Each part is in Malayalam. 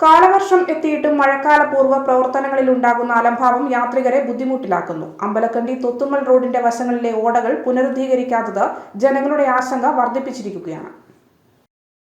കാലവർഷം എത്തിയിട്ടും മഴക്കാലപൂർവ പ്രവർത്തനങ്ങളിൽ ഉണ്ടാകുന്ന അലംഭാവം യാത്രികരെ ബുദ്ധിമുട്ടിലാക്കുന്നു. അമ്പലക്കണ്ടി തൊത്തുമ്മൽ റോഡിന്റെ വശങ്ങളിലെ ഓടകൾ പുനരുദ്ധീകരിക്കാത്തത് ജനങ്ങളുടെ ആശങ്ക വർദ്ധിപ്പിച്ചിരിക്കുകയാണ്.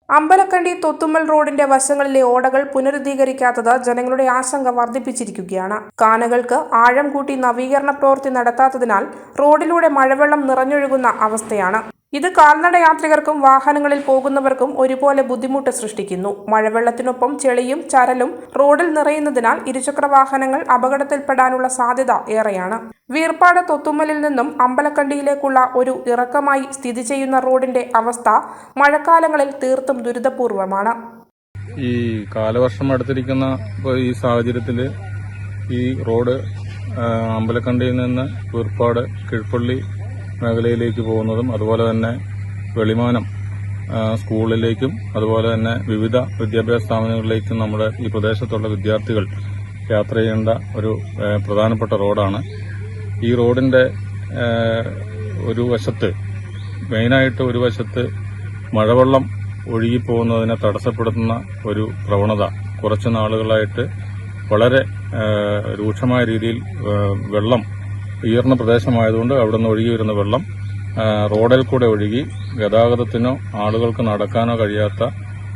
അമ്പലക്കണ്ടി തൊത്തുമ്മൽ റോഡിന്റെ വശങ്ങളിലെ ഓടകൾ പുനരുദ്ധീകരിക്കാത്തത് ജനങ്ങളുടെ ആശങ്ക വർദ്ധിപ്പിച്ചിരിക്കുകയാണ്. കാനകൾക്ക് ആഴം കൂട്ടി നവീകരണ പ്രവൃത്തി നടത്താത്തതിനാൽ റോഡിലൂടെ മഴവെള്ളം നിറഞ്ഞൊഴുകുന്ന അവസ്ഥയാണ്. ഇത് കാൽനട യാത്രികർക്കും വാഹനങ്ങളിൽ പോകുന്നവർക്കും ഒരുപോലെ ബുദ്ധിമുട്ട് സൃഷ്ടിക്കുന്നു. മഴവെള്ളത്തിനൊപ്പം ചെളിയും ചരലും റോഡിൽ നിറയുന്നതിനാൽ ഇരുചക്ര വാഹനങ്ങൾ അപകടത്തിൽപ്പെടാനുള്ള സാധ്യത ഏറെയാണ്. വീർപ്പാട് തൊത്തുമ്മലിൽ നിന്നും അമ്പലക്കണ്ടിയിലേക്കുള്ള ഒരു ഇറക്കമായി സ്ഥിതി ചെയ്യുന്ന റോഡിന്റെ അവസ്ഥ മഴക്കാലങ്ങളിൽ തീർത്തും ദുരിതപൂർവമാണ്. ഈ കാലവർഷം അടുത്തിരിക്കുന്ന ഈ സാഹചര്യത്തിൽ ഈ റോഡ് അമ്പലക്കണ്ടിയിൽ നിന്ന് വീർപ്പാട് കീഴ്പള്ളി മേഖലയിലേക്ക് പോകുന്നതും അതുപോലെ തന്നെ വെളിമാനം സ്കൂളിലേക്കും അതുപോലെ തന്നെ വിവിധ വിദ്യാഭ്യാസ സ്ഥാപനങ്ങളിലേക്കും നമ്മുടെ ഈ പ്രദേശത്തുള്ള വിദ്യാർത്ഥികൾ യാത്ര ചെയ്യേണ്ട ഒരു പ്രധാനപ്പെട്ട റോഡാണ്. ഈ റോഡിന്റെ ഒരു വശത്ത് മെയിനായിട്ട് ഒരു വശത്ത് മഴവെള്ളം ഒഴുകിപ്പോകുന്നതിനെ തടസ്സപ്പെടുത്തുന്ന ഒരു പ്രവണത കുറച്ച് നാളുകളായിട്ട് വളരെ രൂക്ഷമായ രീതിയിൽ വെള്ളം ഉയർന്ന പ്രദേശമായതുകൊണ്ട് അവിടെ നിന്ന് ഒഴുകി വരുന്ന വെള്ളം റോഡിൽ കൂടെ ഒഴുകി ഗതാഗതത്തിനോ ആളുകൾക്ക് നടക്കാനോ കഴിയാത്ത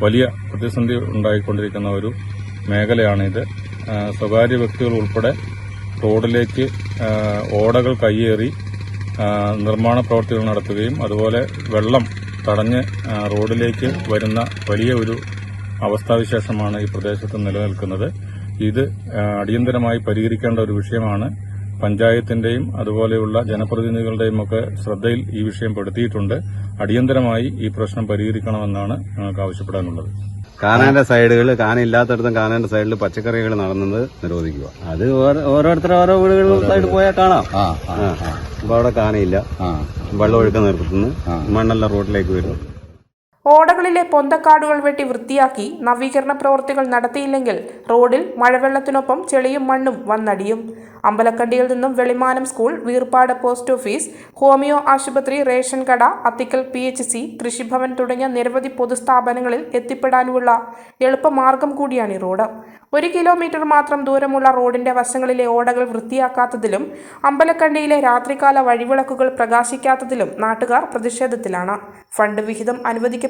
വലിയ പ്രതിസന്ധി ഉണ്ടായിക്കൊണ്ടിരിക്കുന്ന ഒരു മേഖലയാണിത്. സ്വകാര്യ വ്യക്തികൾ ഉൾപ്പെടെ റോഡിലേക്ക് ഓടകൾ കയ്യേറി നിർമ്മാണ പ്രവർത്തികൾ നടത്തുകയും അതുപോലെ വെള്ളം തടഞ്ഞ് റോഡിലേക്ക് വരുന്ന വലിയ ഒരു അവസ്ഥാവിശേഷമാണ് ഈ പ്രദേശത്ത് നിലനിൽക്കുന്നത്. ഇത് അടിയന്തരമായി പരിഹരിക്കേണ്ട ഒരു വിഷയമാണ്. പഞ്ചായത്തിന്റെയും അതുപോലെയുള്ള ജനപ്രതിനിധികളുടെയും ഒക്കെ ശ്രദ്ധയിൽ ഈ വിഷയം പെടുത്തിയിട്ടുണ്ട്. അടിയന്തരമായി ഈ പ്രശ്നം പരിഹരിക്കണമെന്നാണ് ഞങ്ങൾക്ക് ആവശ്യപ്പെടാനുള്ളത്. കാനാന്റെ സൈഡുകൾ കാന ഇല്ലാത്തടത്തും കാനാന്റെ സൈഡിൽ പച്ചക്കറികൾ നടന്നത് നിരോധിക്കുക. അത് ഓരോ- ഓരോരുത്തർ ഓരോ വീടുകളിലായിട്ട് പോയാൽ കാണാം. അപ്പൊ അവിടെ കാനയില്ല വെള്ളം ഒഴുക്കം നിർത്തുന്നു. മണ്ണല്ല റോഡിലേക്ക് വരും. ഓടകളിലെ പൊന്തക്കാടുകൾ വെട്ടി വൃത്തിയാക്കി നവീകരണ പ്രവൃത്തികൾ നടത്തിയില്ലെങ്കിൽ റോഡിൽ മഴവെള്ളത്തിനൊപ്പം ചെളിയും മണ്ണും വന്നടിയും. അമ്പലക്കണ്ടിയിൽ നിന്നും Velimanam school Veerppad post office homoeo ആശുപത്രി റേഷൻ കട Athikkal P H C Krishibhavan തുടങ്ങിയ നിരവധി പൊതുസ്ഥാപനങ്ങളിൽ എത്തിപ്പെടാനുള്ള എളുപ്പമാർഗം കൂടിയാണ് ഈ റോഡ്. ഒരു കിലോമീറ്റർ മാത്രം ദൂരമുള്ള റോഡിന്റെ വശങ്ങളിലെ ഓടകൾ വൃത്തിയാക്കാത്തതിലും അമ്പലക്കണ്ടിയിലെ രാത്രികാല വഴിവിളക്കുകൾ പ്രകാശിക്കാത്തതിലും നാട്ടുകാർ പ്രതിഷേധത്തിലാണ്. ഫണ്ട് വിഹിതം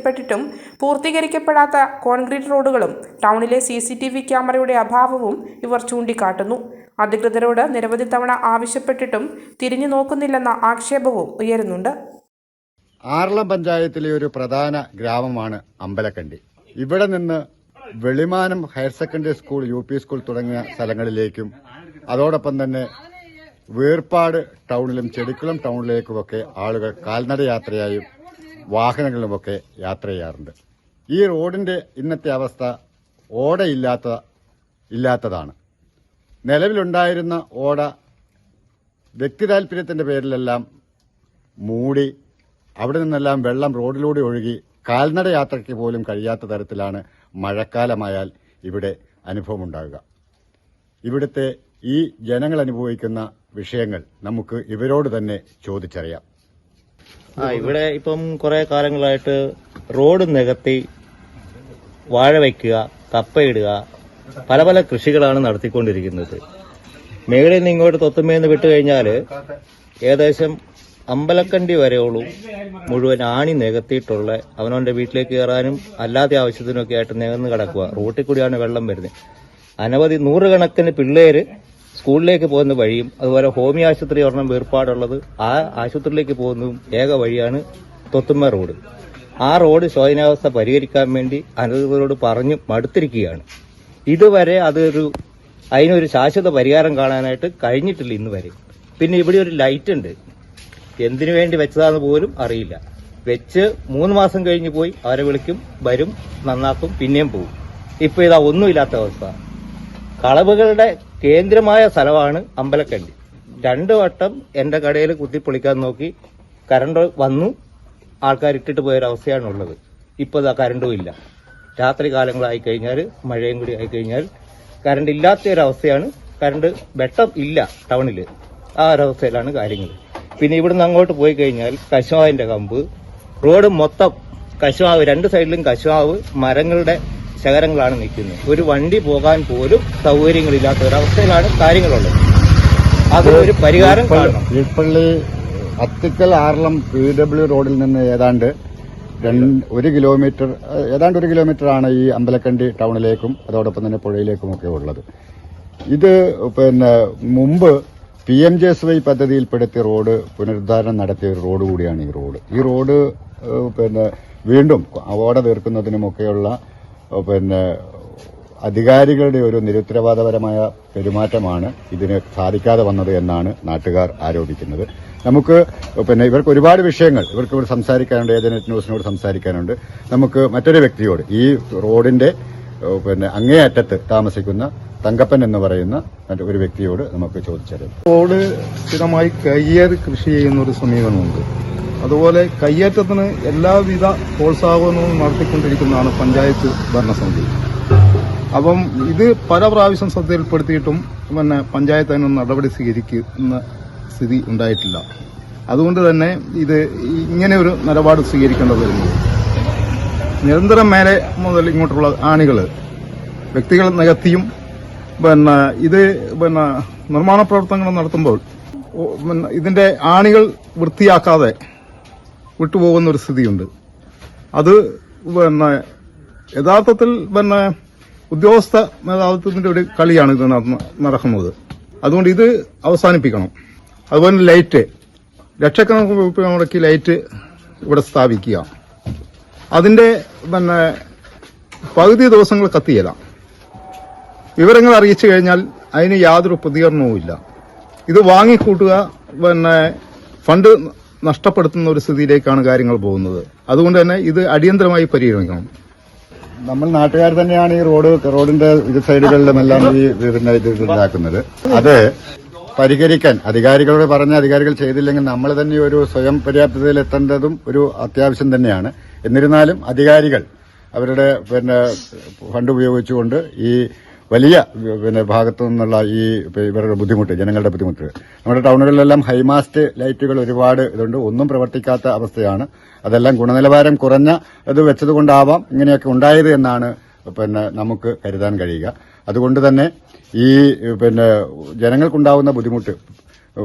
അനുവദിക്കപ്പെട്ടിട്ടും പൂർത്തീകരിക്കപ്പെടാത്ത കോൺക്രീറ്റ് റോഡുകളും ടൗണിലെ സി സി ടി വി ക്യാമറയുടെ അഭാവവും ഇവർ ചൂണ്ടിക്കാട്ടുന്നു. അധികൃതരോട് നിരവധി തവണ ആവശ്യപ്പെട്ടിട്ടും തിരിഞ്ഞു നോക്കുന്നില്ലെന്ന ആക്ഷേപവും ഉയരുന്നുണ്ട്. ആർളം പഞ്ചായത്തിലെ ഒരു പ്രധാന ഗ്രാമമാണ് അമ്പലക്കണ്ടി. ഇവിടെ നിന്ന് Velimanam higher secondary school U P school തുടങ്ങിയ സ്ഥലങ്ങളിലേക്കും അതോടൊപ്പം തന്നെ വേർപാട് ടൗണിലും ചെടിക്കുളം ടൗണിലേക്കുമൊക്കെ ആളുകൾ കാൽനട യാത്രയായും വാഹനങ്ങളിലുമൊക്കെ യാത്ര ചെയ്യാറുണ്ട്. ഈ റോഡിന്റെ ഇന്നത്തെ അവസ്ഥ ഓടയില്ലാത്ത ഇല്ലാത്തതാണ്. നിലവിലുണ്ടായിരുന്ന ഓട വ്യക്തി താല്പര്യത്തിന്റെ പേരിലെല്ലാം മൂടി അവിടെ നിന്നെല്ലാം വെള്ളം റോഡിലൂടെ ഒഴുകി കാൽനട യാത്രയ്ക്ക് പോലും കഴിയാത്ത തരത്തിലാണ് മഴക്കാലമായാൽ ഇവിടെ അനുഭവമുണ്ടാകുക ഇവിടുത്തെ ഈ ജനങ്ങൾ അനുഭവിക്കുന്ന വിഷയങ്ങൾ നമുക്ക് ഇവരോട് തന്നെ ചോദിച്ചറിയാം. ആ ഇവിടെ ഇപ്പം കുറെ കാലങ്ങളായിട്ട് റോഡ് നികത്തി വാഴ വയ്ക്കുക കപ്പയിടുക പല പല കൃഷികളാണ് നടത്തിക്കൊണ്ടിരിക്കുന്നത്. മേളിൽ നിന്ന് ഇങ്ങോട്ട് തൊത്തുമേന്ന് വിട്ടു കഴിഞ്ഞാൽ ഏകദേശം അമ്പലക്കണ്ടി വരെയുള്ളൂ മുഴുവൻ ആണി നികത്തിയിട്ടുള്ള അവനവന്റെ വീട്ടിലേക്ക് കയറാനും അല്ലാതെ ആവശ്യത്തിനൊക്കെ ആയിട്ട് നികന്ന് കിടക്കുക. റോട്ടിൽ കൂടിയാണ് വെള്ളം വരുന്നത്. അനവധി നൂറുകണക്കിന് പിള്ളേര് സ്കൂളിലേക്ക് പോകുന്ന വഴിയും അതുപോലെ ഹോമിയോ ആശുപത്രി ഒരെണ്ണം വേർപാടുള്ളത് ആ ആശുപത്രിയിലേക്ക് പോകുന്നതും ഏക വഴിയാണ് തൊത്തുമ്മ റോഡ്. ആ റോഡ് ശോചനാവസ്ഥ പരിഹരിക്കാൻ വേണ്ടി അനധികൃതരോട് പറഞ്ഞു മടുത്തിരിക്കുകയാണ്. ഇതുവരെ അതൊരു അതിനൊരു ശാശ്വത പരിഹാരം കാണാനായിട്ട് കഴിഞ്ഞിട്ടില്ല ഇന്ന് വരെ പിന്നെ ഇവിടെ ഒരു ലൈറ്റ് ഉണ്ട്. എന്തിനു വേണ്ടി വെച്ചതാന്ന് പോലും അറിയില്ല. വെച്ച് മൂന്ന് മാസം കഴിഞ്ഞ് പോയി അവരെ വിളിക്കും വരും നന്നാക്കും പിന്നെയും പോകും ഇപ്പൊ ഇതാ ഒന്നുമില്ലാത്ത അവസ്ഥ. കളവുകളുടെ കേന്ദ്രമായ സ്ഥലമാണ് അമ്പലക്കണ്ടി. രണ്ട് വട്ടം എന്റെ കടയിൽ കുത്തിപ്പൊളിക്കാൻ നോക്കി കറണ്ട് വന്നു. ആൾക്കാർ ഇട്ടിട്ട് പോയൊരവസ്ഥയാണുള്ളത് ഇപ്പൊ ഇതാ കറണ്ടും ഇല്ല. രാത്രി കാലങ്ങളായി കഴിഞ്ഞാൽ മഴയും കൂടി ആയി കഴിഞ്ഞാൽ കറണ്ട് ഇല്ലാത്ത ഒരവസ്ഥയാണ് കറണ്ട് വെട്ടം ഇല്ല ടൗണിൽ ആ ഒരവസ്ഥയിലാണ് കാര്യങ്ങൾ. പിന്നെ ഇവിടുന്ന് അങ്ങോട്ട് പോയി കഴിഞ്ഞാൽ കശുവാവിന്റെ കമ്പ്. റോഡ് മൊത്തം കശുവാവ് രണ്ട് സൈഡിലും കശുവാവ് മരങ്ങളുടെ ശകരങ്ങളാണ് നിൽക്കുന്നത്. ഒരു വണ്ടി പോകാൻ പോലും സൗകര്യങ്ങളില്ലാത്ത ഒരവസ്ഥയിലാണ് കാര്യങ്ങളുള്ളത്. അതിനൊരു പരിഹാരം കാണണം. അത്തിക്കൽ ആറളം പി ഡബ്ല്യു റോഡിൽ നിന്ന് ഏതാണ്ട് ഒരു കിലോമീറ്റർ ഏതാണ്ട് ഒരു കിലോമീറ്റർ ആണ് ഈ അമ്പലക്കണ്ടി ടൗണിലേക്കും അതോടൊപ്പം തന്നെ പുഴയിലേക്കും ഒക്കെ ഉള്ളത്. ഇത് പിന്നെ മുമ്പ് P M J S Y പദ്ധതിയിൽപ്പെടുത്തിയ road പുനരുദ്ധാരണം നടത്തിയ ഒരു റോഡ് കൂടിയാണ് ഈ റോഡ്. ഈ റോഡ് പിന്നെ വീണ്ടും ഓട തീർക്കുന്നതിനുമൊക്കെയുള്ള പിന്നെ അധികാരികളുടെ ഒരു നിരുത്തരവാദപരമായ പെരുമാറ്റമാണ് ഇതിന് സാധിക്കാതെ വന്നത് എന്നാണ് നാട്ടുകാർ ആരോപിക്കുന്നത്. നമുക്ക് പിന്നെ ഇവർക്ക് ഒരുപാട് വിഷയങ്ങൾ ഇവർക്ക് ഇവിടെ സംസാരിക്കാനുണ്ട് ഏജനറ്റ് ന്യൂസിനോട് സംസാരിക്കാനുണ്ട്. നമുക്ക് മറ്റൊരു വ്യക്തിയോട് ഈ റോഡിന്റെ പിന്നെ അങ്ങേയറ്റത്ത് താമസിക്കുന്ന തങ്കപ്പൻ എന്ന് പറയുന്ന ഒരു വ്യക്തിയോട് നമുക്ക് ചോദിച്ചറിയാം. റോഡ് സ്ഥിരമായി കയ്യേറി കൃഷി ചെയ്യുന്ന ഒരു സമീപനമുണ്ട്. അതുപോലെ കയ്യേറ്റത്തിന് എല്ലാവിധ പ്രോത്സാഹനവും നടത്തിക്കൊണ്ടിരിക്കുന്നതാണ് പഞ്ചായത്ത് ഭരണസമിതി. അപ്പം ഇത് പല പ്രാവശ്യം ശ്രദ്ധയിൽപ്പെടുത്തിയിട്ടും പിന്നെ പഞ്ചായത്ത് അതിനൊന്നും നടപടി സ്വീകരിക്കുന്ന സ്ഥിതി ഉണ്ടായിട്ടില്ല. അതുകൊണ്ട് തന്നെ ഇത് ഇങ്ങനെ ഒരു നിലപാട് സ്വീകരിക്കേണ്ടത് വരുന്നു. നിരന്തരം മേലെ മുതൽ ഇങ്ങോട്ടുള്ള ആണികൾ വ്യക്തികൾ നികത്തിയും പിന്നെ ഇത് പിന്നെ നിർമ്മാണ പ്രവർത്തനങ്ങൾ നടത്തുമ്പോൾ ഇതിന്റെ ആണികൾ വൃത്തിയാക്കാതെ വിട്ടുപോകുന്ന ഒരു സ്ഥിതിയുണ്ട്. അത് പിന്നെ യഥാർത്ഥത്തിൽ പിന്നെ ഉദ്യോഗസ്ഥ മേധാവിത്വത്തിന്റെ ഒരു കളിയാണ് ഇത് നടക്കുന്നത്. അതുകൊണ്ട് ഇത് അവസാനിപ്പിക്കണം. അതുപോലെ ലൈറ്റ്. ലക്ഷക്കണക്കിന് രൂപ മുടക്കി ലൈറ്റ് ഇവിടെ സ്ഥാപിക്കുക. അതിന്റെ പിന്നെ പകുതി ദിവസങ്ങൾ കത്തിയല്ല. വിവരങ്ങൾ അറിയിച്ചു കഴിഞ്ഞാൽ അതിന് യാതൊരു പ്രതികരണവുമില്ല. ഇത് വാങ്ങിക്കൂട്ടുക പിന്നെ ഫണ്ട് നഷ്ടപ്പെടുത്തുന്ന ഒരു സ്ഥിതിയിലേക്കാണ് കാര്യങ്ങൾ പോകുന്നത്. അതുകൊണ്ട് തന്നെ ഇത് അടിയന്തരമായി പരിഗണിക്കണം നമ്മൾ നാട്ടുകാർ തന്നെയാണ് ഈ റോഡ് റോഡിന്റെ ഇരു സൈഡുകളിലുമെല്ലാം ഈ പിന്നെ ഇത് ഇതാക്കുന്നത്. അത് പരിഹരിക്കാൻ അധികാരികളോട് പറഞ്ഞ അധികാരികൾ ചെയ്തില്ലെങ്കിൽ നമ്മൾ തന്നെ ഒരു സ്വയം പര്യാപ്തതയിൽ എത്തേണ്ടതും ഒരു അത്യാവശ്യം തന്നെയാണ്. എന്നിരുന്നാലും അധികാരികൾ അവരുടെ പിന്നെ ഫണ്ട് ഉപയോഗിച്ചുകൊണ്ട് ഈ വലിയ പിന്നെ ഭാഗത്തു നിന്നുള്ള ഈ ഇവരുടെ ബുദ്ധിമുട്ട് ജനങ്ങളുടെ ബുദ്ധിമുട്ട്. നമ്മുടെ ടൗണുകളിലെല്ലാം ഹൈമാസ്റ്റ് ലൈറ്റുകൾ ഒരുപാട് ഇതുണ്ട്. ഒന്നും പ്രവർത്തിക്കാത്ത അവസ്ഥയാണ്. അതെല്ലാം ഗുണനിലവാരം കുറഞ്ഞ ഇത് വെച്ചതുകൊണ്ടാവാം ഇങ്ങനെയൊക്കെ ഉണ്ടായത് എന്നാണ് പിന്നെ നമുക്ക് കരുതാൻ കഴിയുക. അതുകൊണ്ട് തന്നെ ഈ പിന്നെ ജനങ്ങൾക്കുണ്ടാവുന്ന ബുദ്ധിമുട്ട്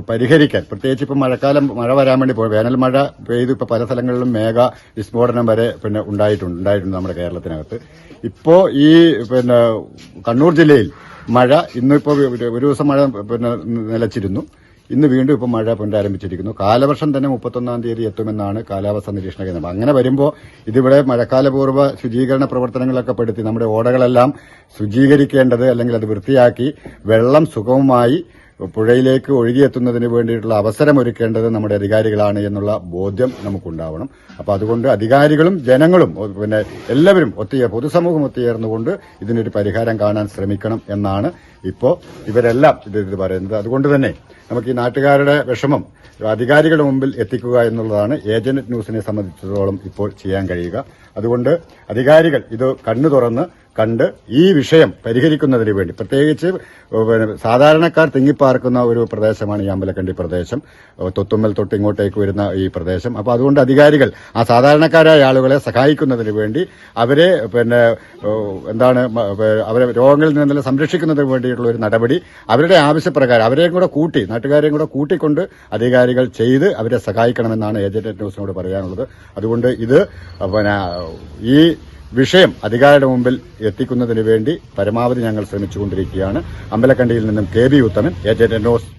പരിഹരിക്കാൻ. പ്രത്യേകിച്ച് ഇപ്പം മഴക്കാലം മഴ വരാൻ വേണ്ടി പോയി. വേനൽ മഴ പെയ്ത്. ഇപ്പോൾ പല സ്ഥലങ്ങളിലും മേഘ വിസ്ഫോടനം വരെ പിന്നെ ഉണ്ടായിട്ടുണ്ട് ഉണ്ടായിട്ടുണ്ട് നമ്മുടെ കേരളത്തിനകത്ത്. ഇപ്പോൾ ഈ പിന്നെ കണ്ണൂർ ജില്ലയിൽ മഴ ഇന്നിപ്പോൾ ഒരു ദിവസം മഴ പിന്നെ നിലച്ചിരുന്നു. ഇന്ന് വീണ്ടും ഇപ്പോൾ മഴ പുനരാരംഭിച്ചിരിക്കുന്നു കാലവർഷം തന്നെ മുപ്പത്തൊന്നാം തീയതി എത്തുമെന്നാണ് കാലാവസ്ഥാ നിരീക്ഷണ കേന്ദ്രം. അങ്ങനെ വരുമ്പോൾ ഇതിവിടെ മഴക്കാലപൂർവ ശുചീകരണ പ്രവർത്തനങ്ങളൊക്കെ പെടുത്തി നമ്മുടെ ഓടകളെല്ലാം ശുചീകരിക്കേണ്ടത് അല്ലെങ്കിൽ അത് വൃത്തിയാക്കി വെള്ളം സുഗമമായി പുഴയിലേക്ക് ഒഴുകിയെത്തുന്നതിന് വേണ്ടിയിട്ടുള്ള അവസരം ഒരുക്കേണ്ടത് നമ്മുടെ അധികാരികളാണ് എന്നുള്ള ബോധ്യം നമുക്കുണ്ടാവണം. അപ്പോൾ അതുകൊണ്ട് അധികാരികളും ജനങ്ങളും പിന്നെ എല്ലാവരും ഒത്തുചേർ പൊതുസമൂഹം ഒത്തുചേർന്നുകൊണ്ട് ഇതിനൊരു പരിഹാരം കാണാൻ ശ്രമിക്കണം എന്നാണ് ഇപ്പോൾ ഇവരെല്ലാം ഇത് ഇത് പറയുന്നത്. അതുകൊണ്ട് തന്നെ നമുക്ക് ഈ നാട്ടുകാരുടെ വിഷമം അധികാരികളുടെ മുമ്പിൽ എത്തിക്കുക എന്നുള്ളതാണ് ഏജന്റ് ന്യൂസിനെ സംബന്ധിച്ചിടത്തോളം ഇപ്പോൾ ചെയ്യാൻ കഴിയുക. അതുകൊണ്ട് അധികാരികൾ ഇത് കണ്ണു തുറന്ന് കണ്ട് ഈ വിഷയം പരിഹരിക്കുന്നതിന് വേണ്ടി. പ്രത്യേകിച്ച് സാധാരണക്കാർ തിങ്ങിപ്പാർക്കുന്ന ഒരു പ്രദേശമാണ് ഈ അമ്പലക്കണ്ടി പ്രദേശം. തൊത്തുമ്മൽ തൊട്ട് ഇങ്ങോട്ടേക്ക് വരുന്ന ഈ പ്രദേശം. അപ്പോൾ അതുകൊണ്ട് അധികാരികൾ ആ സാധാരണക്കാരായ ആളുകളെ സഹായിക്കുന്നതിന് വേണ്ടി അവരെ പിന്നെ എന്താണ് അവരെ രോഗങ്ങളിൽ നിന്നെല്ലാം സംരക്ഷിക്കുന്നതിന് വേണ്ടിയിട്ടുള്ള ഒരു നടപടി അവരുടെ ആവശ്യപ്രകാരം അവരെയും കൂടെ കൂട്ടി നാട്ടുകാരെയും കൂടെ കൂട്ടിക്കൊണ്ട് അധികാരികൾ ചെയ്ത് അവരെ സഹായിക്കണമെന്നാണ് ഏജന്റ് ന്യൂസിനോട് പറയാനുള്ളത്. അതുകൊണ്ട് ഇത് പിന്നെ ഈ വിഷയം അധികാരിയുടെ മുമ്പിൽ എത്തിക്കുന്നതിന് വേണ്ടി പരമാവധി ഞങ്ങൾ ശ്രമിച്ചുകൊണ്ടിരിക്കുകയാണ്. അമ്പലക്കണ്ടിയിൽ നിന്നും K B Uthaman agent news